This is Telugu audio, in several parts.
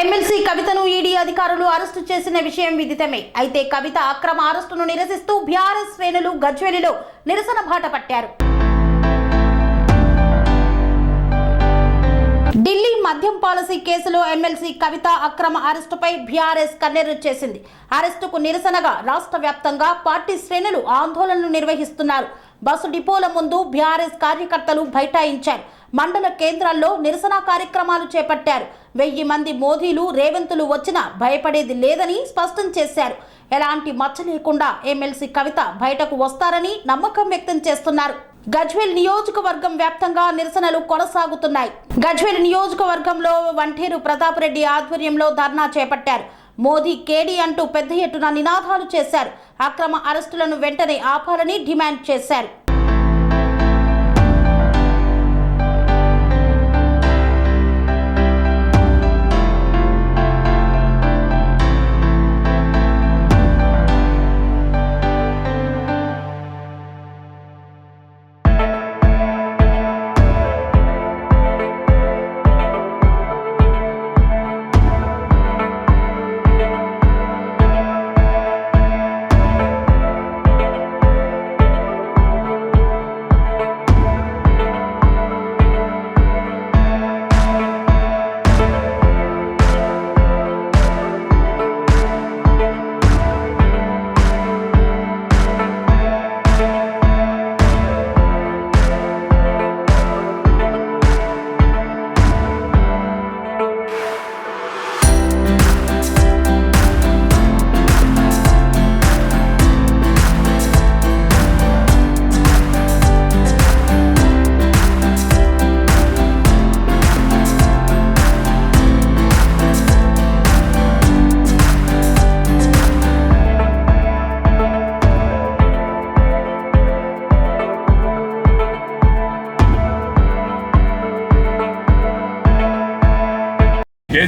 ఎమ్మెల్సీ కవితను ఈడీ అధికారులు అరెస్టు చేసిన విషయం విదితమే. అయితే కవిత అక్రమ అరెస్టును నిరసిస్తూ బీఆర్ఎస్ శ్రేణులు గజ్వేలిలో నిరసన బాట పట్టారు. ఢిల్లీ మద్యం పాలసీ కేసులో ఎమ్మెల్సీ కవిత అక్రమ అరెస్టుపై బీఆర్ఎస్ కన్నెర్రు చేసింది. అరెస్టుకు నిరసనగా రాష్ట్ర వ్యాప్తంగా పార్టీ శ్రేణులు ఆందోళనలు నిర్వహిస్తున్నారు. బస్సు డిపోల ముందు బీఆర్ఎస్ కార్యకర్తలు బైఠాయించారు. మండల కేంద్రాల్లో నిరసన కార్యక్రమాలు చేపట్టారు. వెయ్యి మంది మోదీలు రేవంతులు వచ్చినా భయపడేది లేదని స్పష్టం చేశారు. ఎలాంటి మచ్చ లేకుండా ఎమ్మెల్సీ కవిత బయటకు వస్తారని నమ్మకం వ్యక్తం చేస్తున్నారు. గజ్వేల్ నియోజకవర్గం వ్యాప్తంగా నిరసనలు కొనసాగుతున్నాయి. గజ్వేల్ నియోజకవర్గంలో వంటేరు ప్రతాప్ రెడ్డి ఆధ్వర్యంలో ధర్నా చేపట్టారు. మోదీ కేడీ అంటూ పెద్ద ఎత్తున నినాదాలు చేశారు. అక్రమ అరెస్టులను వెంటనే ఆపాలని డిమాండ్ చేశారు.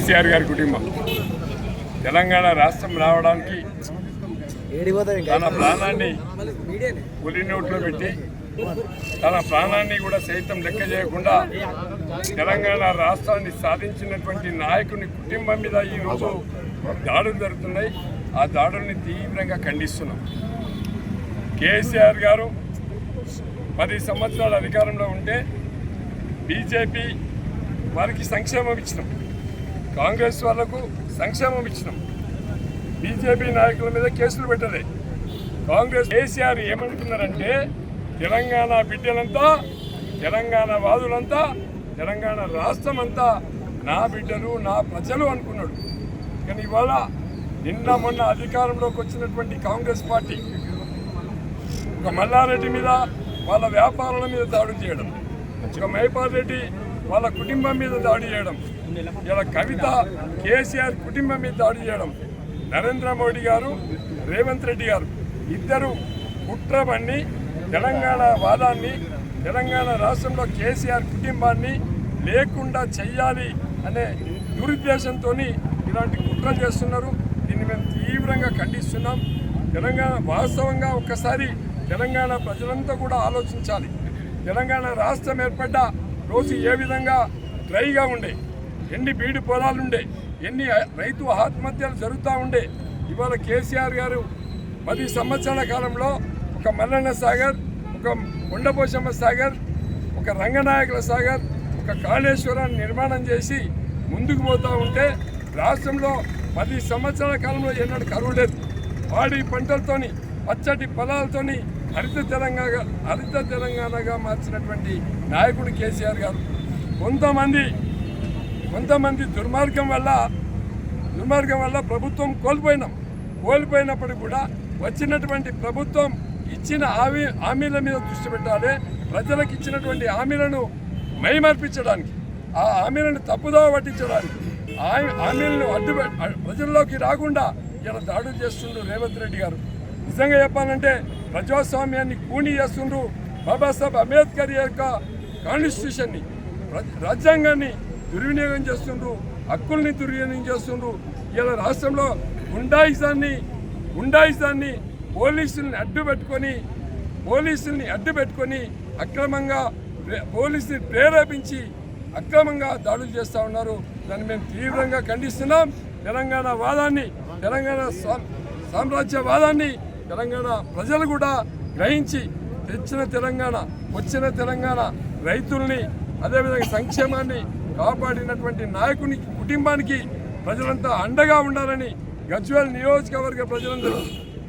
కేసీఆర్ గారి కుటుంబం. తెలంగాణ రాష్ట్రం రావడానికి తన ప్రాణాన్ని పులి నోట్లో పెట్టి తన ప్రాణాన్ని కూడా సైతం లెక్క చేయకుండా తెలంగాణ రాష్ట్రాన్ని సాధించినటువంటి నాయకుని కుటుంబం మీద ఈరోజు దాడులు జరుగుతున్నాయి. ఆ దాడుల్ని తీవ్రంగా ఖండిస్తున్నాం. కేసీఆర్ గారు పది సంవత్సరాల అధికారంలో ఉంటే బీజేపీ వారికి సంక్షేమం ఇచ్చినాం. కాంగ్రెస్ వాళ్ళకు సంక్షేమం ఇచ్చినాం. బీజేపీ నాయకుల మీద కేసులు పెట్టలే. కాంగ్రెస్ కేసీఆర్ ఏమంటున్నారంటే తెలంగాణ బిడ్డలంతా తెలంగాణ వాదులంతా తెలంగాణ రాష్ట్రం అంతా నా బిడ్డలు నా ప్రజలు అనుకున్నాడు. కానీ ఇవాళ నిన్న మొన్న అధికారంలోకి వచ్చినటువంటి కాంగ్రెస్ పార్టీ ఒక మల్లారెడ్డి మీద వాళ్ళ వ్యాపారాల మీద దాడి చేయడం ఒక మైపాల్ రెడ్డి వాళ్ళ కుటుంబం మీద దాడి చేయడం ఇలా కవిత కేసీఆర్ కుటుంబం మీద దాడి చేయడం. నరేంద్ర మోడీ గారు రేవంత్ రెడ్డి గారు ఇద్దరు కుట్రబన్ని తెలంగాణ వాదాన్ని తెలంగాణ రాష్ట్రంలో కేసీఆర్ కుటుంబాన్ని లేకుండా చెయ్యాలి అనే దురుద్దేశంతో ఇలాంటి కుట్ర చేస్తున్నారు. దీన్ని మేము తీవ్రంగా ఖండిస్తున్నాం. తెలంగాణ వాస్తవంగా ఒక్కసారి తెలంగాణ ప్రజలంతా కూడా ఆలోచించాలి. తెలంగాణ రాష్ట్రం ఏర్పడ్డ రోజు ఏ విధంగా డ్రైగా ఉండే ఎన్ని బీడి పొలాలుండే ఎన్ని రైతు ఆత్మహత్యలు జరుగుతూ ఉండే. ఇవాళ కేసీఆర్ గారు పది సంవత్సరాల కాలంలో ఒక మల్లన్న సాగర్ ఒక కొండపోశమ్మ సాగర్ ఒక రంగనాయకుల సాగర్ ఒక కాళేశ్వరాన్ని నిర్మాణం చేసి ముందుకు పోతూ ఉంటే రాష్ట్రంలో పది సంవత్సరాల కాలంలో ఎన్నడూ కరువు లేదు. పాడి పంటలతోని పచ్చటి పొలాలతోని హరిత తెలంగాణ హరిత తెలంగాణగా మార్చినటువంటి నాయకుడు కేసీఆర్ గారు. కొంతమంది కొంతమంది దుర్మార్గం వల్ల దుర్మార్గం వల్ల ప్రభుత్వం కోల్పోయినాం. కోల్పోయినప్పుడు కూడా వచ్చినటువంటి ప్రభుత్వం ఇచ్చిన హామీ హామీల మీద దృష్టి పెట్టాలి. ప్రజలకు ఇచ్చినటువంటి హామీలను మైమర్పించడానికి ఆ హామీలను తప్పుదోవ పట్టించడానికి హామీలను అడ్డు ప్రజల్లోకి రాకుండా ఇలా దాడులు చేస్తుండ్రు రేవంత్ రెడ్డి గారు. నిజంగా చెప్పాలంటే ప్రజాస్వామ్యాన్ని కూని చేస్తుండ్రు బాబాసాహెబ్ అంబేద్కర్ యొక్క కాన్స్టిట్యూషన్ని రాజ్యాంగాన్ని దుర్వినియోగం చేస్తుండ్రు హక్కుల్ని దుర్వినియోగం చేస్తుండ్రు. ఇలా రాష్ట్రంలో గుండాయిజాన్ని గుండాయిజాన్ని పోలీసుల్ని అడ్డు పెట్టుకొని పోలీసుల్ని అడ్డు పెట్టుకొని అక్రమంగా ప్రే- పోలీసుని ప్రేరేపించి అక్రమంగా దాడులు చేస్తూ ఉన్నారు. దాన్ని మేము తీవ్రంగా ఖండిస్తున్నాం. తెలంగాణ వాదాన్ని తెలంగాణ సామ్రాజ్యవాదాన్ని తెలంగాణ ప్రజలు కూడా గ్రహించి తెచ్చిన తెలంగాణ వచ్చిన తెలంగాణ రైతుల్ని అదేవిధంగా సంక్షేమాన్ని కాపాడినటువంటి నాయకుని కుటుంబానికి ప్రజలంతా అండగా ఉండాలని గజ్వేల్ నియోజకవర్గ ప్రజలందరూ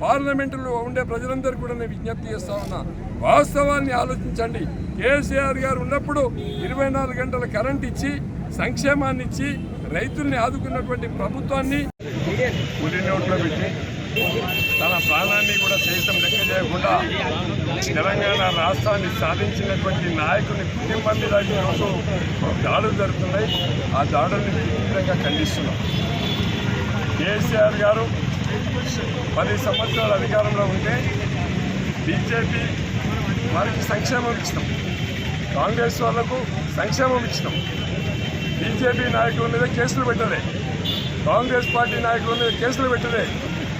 పార్లమెంటులో ఉండే ప్రజలందరూ కూడా నేను విజ్ఞప్తి చేస్తా ఉన్నా. వాస్తవాన్ని ఆలోచించండి. కేసీఆర్ గారు ఉన్నప్పుడు ఇరవై నాలుగు గంటల కరెంట్ ఇచ్చి సంక్షేమాన్ని ఇచ్చి రైతుల్ని ఆదుకున్నటువంటి ప్రభుత్వాన్ని పులి నోట్లో పెట్టి తన ప్రాణాన్ని కూడా సైతం లెక్క చేయకుండా తెలంగాణ రాష్ట్రాన్ని సాధించినటువంటి నాయకుని కుటుంబం మీద ఈరోజు దాడులు జరుగుతున్నాయి. ఆ దాడుల్ని తీవ్రంగా ఖండిస్తున్నాం. కేసీఆర్ గారు పది సంవత్సరాల అధికారంలో ఉంటే బీజేపీ వారికి సంక్షేమం ఇచ్చినాం కాంగ్రెస్ వాళ్ళకు సంక్షేమం ఇచ్చినాం. బీజేపీ నాయకుల మీద కేసులు పెట్టలే. కాంగ్రెస్ పార్టీ నాయకుల మీద కేసులు పెట్టలే.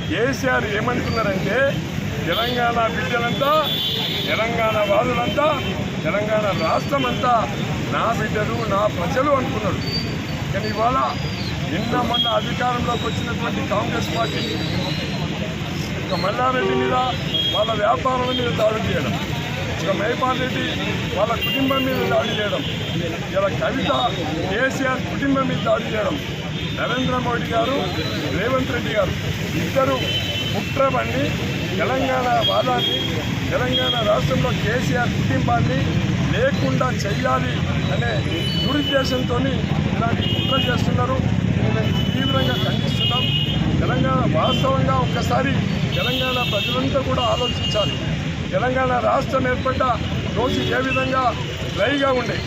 కేసీఆర్ ఏమనుకున్నారంటే తెలంగాణ బిడ్డలంతా తెలంగాణ వాళ్ళంతా తెలంగాణ రాష్ట్రం అంతా నా బిడ్డలు నా ప్రజలు అనుకున్నాడు కానీ ఇవాళ నిన్న మొన్న అధికారంలోకి వచ్చినటువంటి కాంగ్రెస్ పార్టీ ఒక మల్లారెడ్డి మీద వాళ్ళ వ్యాపారం మీద దాడి చేయడం ఒక మేపాల్ రెడ్డి వాళ్ళ కుటుంబం మీద దాడి చేయడం ఇలా కవిత కేసీఆర్ కుటుంబం మీద దాడి చేయడం నరేంద్ర మోడీ గారు రేవంత్ రెడ్డి గారు ఇద్దరు కుట్రబండి తెలంగాణ వాదాన్ని తెలంగాణ రాష్ట్రంలో కేసీఆర్ కుటుంబాన్ని లేకుండా చెయ్యాలి అనే దురుద్దేశంతో ఇలాంటి కుట్ర చేస్తున్నారు. మేము తీవ్రంగా ఖండిస్తున్నాం. తెలంగాణ వాస్తవంగా ఒక్కసారి తెలంగాణ ప్రజలంతా కూడా ఆలోచించాలి. తెలంగాణ రాష్ట్రం ఏర్పడ్డ రోజు ఏ విధంగా డ్రైగా ఉండే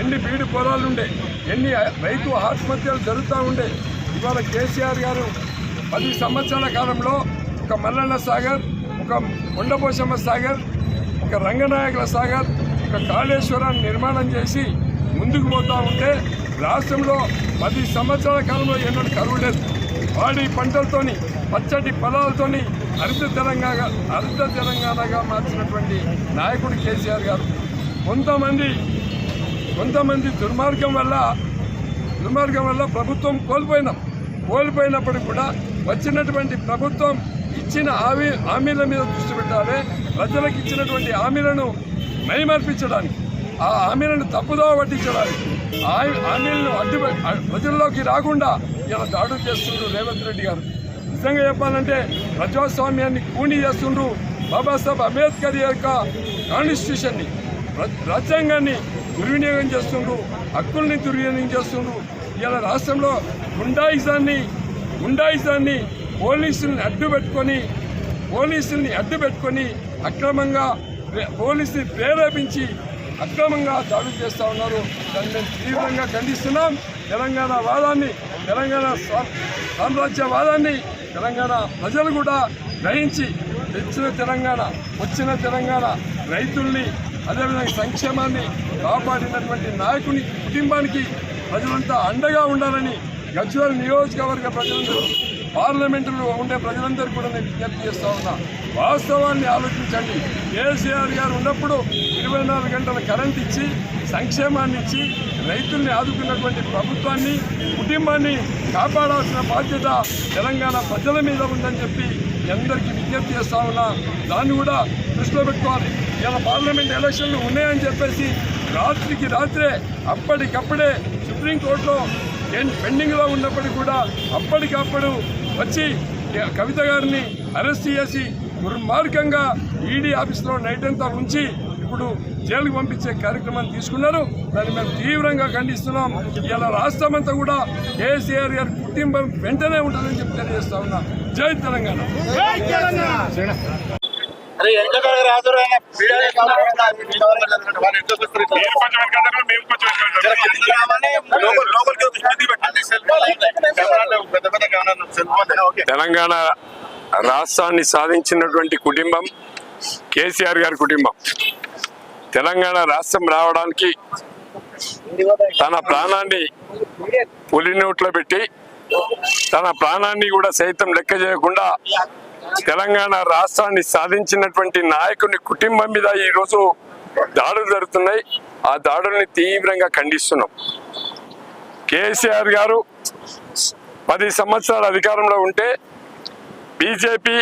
ఎన్ని బీడు పొలాలుండే ఎన్ని రైతు ఆత్మహత్యలు జరుగుతూ ఉండే ఇవాళ కేసీఆర్ గారు పది సంవత్సరాల కాలంలో ఒక మల్లన్న సాగర్ ఒక కొండపోశమ్మ సాగర్ ఒక రంగనాయకుల సాగర్ ఒక కాళేశ్వరాన్ని నిర్మాణం చేసి ముందుకు పోతూ ఉంటే రాష్ట్రంలో పది సంవత్సరాల కాలంలో ఎన్నడూ కరువు లేదు. వాడి పంటలతోని పచ్చటి పొలాలతోని హరిత తెలంగాణ హరిత తెలంగాణగా మార్చినటువంటి నాయకుడు కేసీఆర్ గారు. కొంతమంది కొంతమంది దుర్మార్గం వల్ల దుర్మార్గం వల్ల ప్రభుత్వం కోల్పోయినాం. కోల్పోయినప్పటికీ కూడా వచ్చినటువంటి ప్రభుత్వం ఇచ్చిన హామీ హామీల మీద దృష్టి పెట్టాలి. ప్రజలకు ఇచ్చినటువంటి హామీలను మైమర్పించడానికి ఆ హామీలను తప్పుదోవ పట్టించడానికి ఆ హామీలను అడ్డు ప్రజల్లోకి రాకుండా ఇలా దాడు చేస్తుండ్రు రేవంత్ రెడ్డి గారు. నిజంగా చెప్పాలంటే ప్రజాస్వామ్యాన్ని కూని చేస్తుండ్రు బాబాసాహెబ్ అంబేద్కర్ యొక్క కాన్స్టిట్యూషన్ని రాజ్యాంగాన్ని దుర్వినియోగం చేస్తుండ్రు హక్కుల్ని దుర్వినియోగం చేస్తుండ్రు. ఇలా రాష్ట్రంలో గుండాయిజాన్ని గుండాయిజాన్ని పోలీసుల్ని అడ్డు పెట్టుకొని పోలీసుల్ని అడ్డు పెట్టుకొని అక్రమంగా పోలీసుని ప్రేరేపించి అక్రమంగా దాడులు చేస్తూ ఉన్నారు. దాన్ని మేము తీవ్రంగా ఖండిస్తున్నాం. తెలంగాణ వాదాన్ని తెలంగాణ సా- సామ్రాజ్యవాదాన్ని తెలంగాణ ప్రజలు కూడా గ్రహించి తెచ్చిన తెలంగాణ వచ్చిన తెలంగాణ రైతుల్ని అదేవిధంగా సంక్షేమాన్ని కాపాడినటువంటి నాయకుని కుటుంబానికి ప్రజలంతా అండగా ఉండాలని గజ్వేల్ నియోజకవర్గ ప్రజలందరూ పార్లమెంటులో ఉండే ప్రజలందరూ కూడా నేను విజ్ఞప్తి చేస్తా ఉన్నా. వాస్తవాన్ని ఆలోచించండి. కేసీఆర్ గారు ఉన్నప్పుడు ఇరవై నాలుగు గంటల కరెంట్ ఇచ్చి సంక్షేమాన్ని ఇచ్చి రైతుల్ని ఆదుకున్నటువంటి ప్రభుత్వాన్ని కుటుంబాన్ని కాపాడాల్సిన బాధ్యత తెలంగాణ ప్రజల మీద ఉందని చెప్పి అందరికీ విజ్ఞప్తి చేస్తా ఉన్నా. దాన్ని కూడా దృష్టిలో పెట్టుకోవాలి. ఇలా పార్లమెంట్ ఎలక్షన్లు ఉన్నాయని చెప్పేసి రాత్రికి రాత్రే అప్పటికప్పుడే సుప్రీంకోర్టులో పెండింగ్లో ఉన్నప్పటికీ కూడా అప్పటికప్పుడు వచ్చి కవిత గారిని అరెస్ట్ చేసి దుర్మార్గంగా ఈడీ ఆఫీస్లో నైట్ అంతా ఉంచి ఇప్పుడు జైలుకు పంపించే కార్యక్రమాన్ని తీసుకున్నారు. దాన్ని మేము తీవ్రంగా ఖండిస్తున్నాం. ఇలా రాష్ట్రమంతా కూడా కేసీఆర్ గారి కుటుంబం వెంటనే ఉంటుందని చెప్పి తెలియజేస్తా ఉన్నా. జై తెలంగాణ. తెలంగాణ రాష్ట్రాన్ని సాధించినటువంటి కుటుంబం కేసీఆర్ గారి కుటుంబం. తెలంగాణ రాష్ట్రం రావడానికి తన ప్రాణాన్ని పులి నోట్లో పెట్టి తన ప్రాణాన్ని కూడా సైతం లెక్క చేయకుండా తెలంగాణ రాష్ట్రాన్ని సాధించినటువంటి నాయకుని కుటుంబం మీద ఈరోజు దాడులు జరుగుతున్నాయి. ఆ దాడుల్ని తీవ్రంగా ఖండిస్తున్నాం. కేసీఆర్ గారు పది సంవత్సరాల అధికారంలో ఉంటే బీజేపీ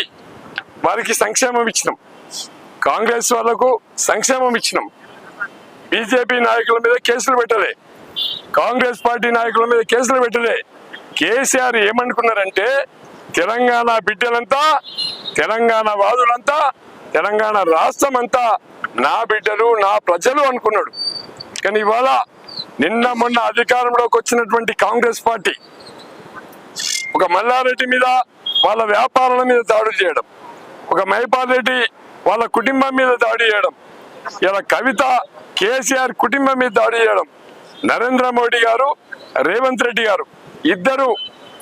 వారికి సంక్షేమం ఇచ్చినాం. కాంగ్రెస్ వాళ్ళకు సంక్షేమం ఇచ్చినాం. బీజేపీ నాయకుల మీద కేసులు పెట్టలే. కాంగ్రెస్ పార్టీ నాయకుల మీద కేసులు పెట్టలే. కేసీఆర్ ఏమనుకున్నారంటే తెలంగాణ బిడ్డలంతా తెలంగాణ వాదులంతా తెలంగాణ రాష్ట్రం అంతా నా బిడ్డలు నా ప్రజలు అనుకున్నాడు. కానీ ఇవాళ నిన్న మొన్న అధికారంలోకి వచ్చినటువంటి కాంగ్రెస్ పార్టీ ఒక మల్లారెడ్డి మీద వాళ్ళ వ్యాపారాల మీద దాడి చేయడం ఒక మైపాల్ రెడ్డి వాళ్ళ కుటుంబం మీద దాడి చేయడం ఇలా కవిత కేసీఆర్ కుటుంబం మీద దాడి చేయడం నరేంద్ర మోడీ గారు రేవంత్ రెడ్డి గారు ఇద్దరు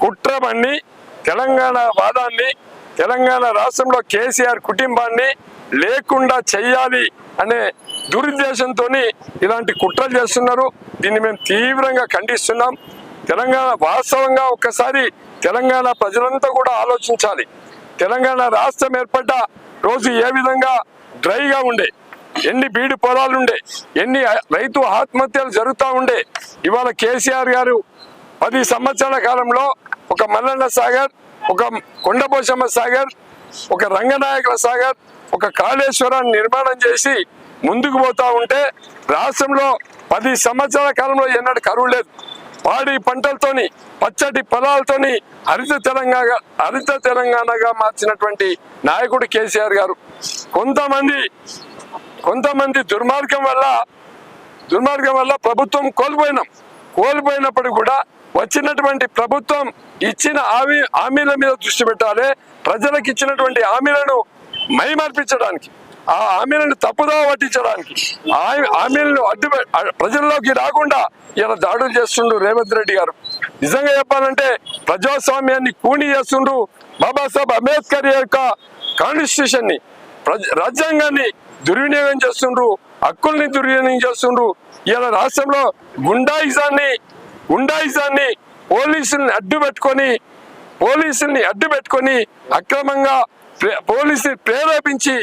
కుట్రబన్ని తెలంగాణ వాదాన్ని తెలంగాణ రాష్ట్రంలో కేసీఆర్ కుటుంబాన్ని లేకుండా చెయ్యాలి అనే దురుద్దేశంతో ఇలాంటి కుట్రలు చేస్తున్నారు. దీన్ని మేము తీవ్రంగా ఖండిస్తున్నాం. తెలంగాణ వాస్తవంగా ఒక్కసారి తెలంగాణ ప్రజలంతా కూడా ఆలోచించాలి. తెలంగాణ రాష్ట్రం ఏర్పడ్డ రోజు ఏ విధంగా డ్రైగా ఉండే ఎన్ని బీడు పొలాలుండే ఎన్ని రైతు ఆత్మహత్యలు జరుగుతూ ఉండే ఇవాళ కేసీఆర్ గారు పది సంవత్సరాల కాలంలో ఒక మల్లన్న సాగర్ ఒక కొండభోషమ్మ సాగర్ ఒక రంగనాయకుల సాగర్ ఒక కాళేశ్వరాన్ని నిర్మాణం చేసి ముందుకు పోతా ఉంటే రాష్ట్రంలో పది సంవత్సరాల కాలంలో ఎన్నడూ కరువు లేదు. పాడి పంటలతోని పచ్చటి పొలాలతోని హరిత తెలంగాణ హరిత తెలంగాణగా మార్చినటువంటి నాయకుడు కేసీఆర్ గారు. కొంతమంది కొంతమంది దుర్మార్గం వల్ల దుర్మార్గం వల్ల ప్రభుత్వం కోల్పోయినాం. కోల్పోయినప్పుడు కూడా వచ్చినటువంటి ప్రభుత్వం ఇచ్చిన హామీ హామీల మీద దృష్టి పెట్టాలి. ప్రజలకు ఇచ్చినటువంటి హామీలను మైమర్పించడానికి ఆ హామీలను తప్పుదోవ పట్టించడానికి ఆ హామీలను అడ్డు ప్రజల్లోకి రాకుండా ఇలా దాడులు చేస్తుండు రేవంత్ రెడ్డి గారు. నిజంగా చెప్పాలంటే ప్రజాస్వామ్యాన్ని కూని చేస్తుండు బాబాసాహెబ్ అంబేద్కర్ యొక్క కాన్స్టిట్యూషన్ని ప్రజ- రాజ్యాంగాన్ని దుర్వినియోగం చేస్తుండ్రు హక్కుల్ని దుర్వినియోగం చేస్తుండ్రు. ఇలా రాష్ట్రంలో గుండాయిజాన్ని గుండాయిజాన్ని పోలీసుల్ని అడ్డు పెట్టుకొని పోలీసుల్ని అడ్డు పెట్టుకొని అక్రమంగా ప్రే- పోలీసుని ప్రేరేపించి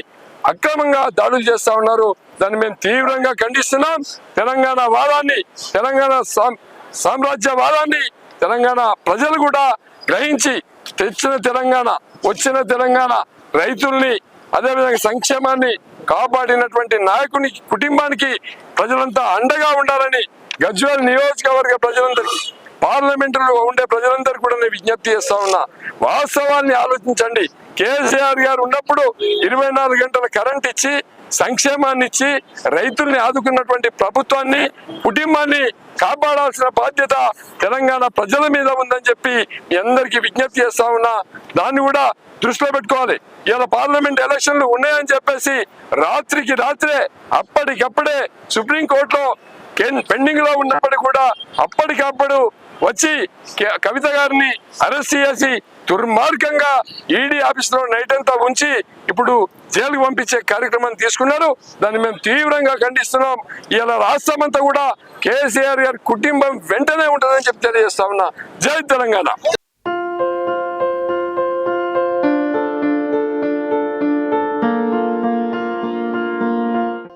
అక్రమంగా దాడులు చేస్తా ఉన్నారు. దాన్ని మేము తీవ్రంగా ఖండిస్తున్నాం. తెలంగాణ వాదాన్ని తెలంగాణ సామ్రాజ్యవాదాన్ని తెలంగాణ ప్రజలు కూడా గ్రహించి తెచ్చిన తెలంగాణ వచ్చిన తెలంగాణ రైతుల్ని అదేవిధంగా సంక్షేమాన్ని కాపాడినటువంటి నాయకుని కుటుంబానికి ప్రజలంతా అండగా ఉండాలని గజ్వేల్ నియోజకవర్గ ప్రజలందరికీ పార్లమెంటులో ఉండే ప్రజలందరూ కూడా నేను విజ్ఞప్తి చేస్తా ఉన్నా వాస్తవాన్ని ఆలోచించండి. కేసీఆర్ గారు ఉన్నప్పుడు ఇరవై నాలుగు గంటల కరెంట్ ఇచ్చి సంక్షేమాన్ని ఇచ్చి రైతుల్ని ఆదుకున్నటువంటి ప్రభుత్వాన్ని కుటుంబాన్ని కాపాడాల్సిన బాధ్యత తెలంగాణ ప్రజల మీద ఉందని చెప్పి మీ అందరికీ విజ్ఞప్తి చేస్తా ఉన్నా. దాన్ని కూడా దృష్టిలో పెట్టుకోవాలి. ఇలా పార్లమెంట్ ఎలక్షన్లు ఉన్నాయని చెప్పేసి రాత్రికి రాత్రే అప్పటికప్పుడే సుప్రీంకోర్టులో పెండింగ్లో ఉన్నప్పటికీ కూడా అప్పటికప్పుడు వచ్చి కే- కవిత గారిని అరెస్ట్ చేసి దుర్మార్గంగా ఈడీ ఆఫీస్లో నైట్ అంతా ఉంచి ఇప్పుడు జైలుకు పంపించే కార్యక్రమం తీసుకున్నారు. దాన్ని మేము తీవ్రంగా ఖండిస్తున్నాం. ఇలా రాష్ట్రం అంతా కూడా కేసీఆర్ గారి కుటుంబం వెంటనే ఉంటుందని చెప్పి తెలియజేస్తా ఉన్నా. జై తెలంగాణ.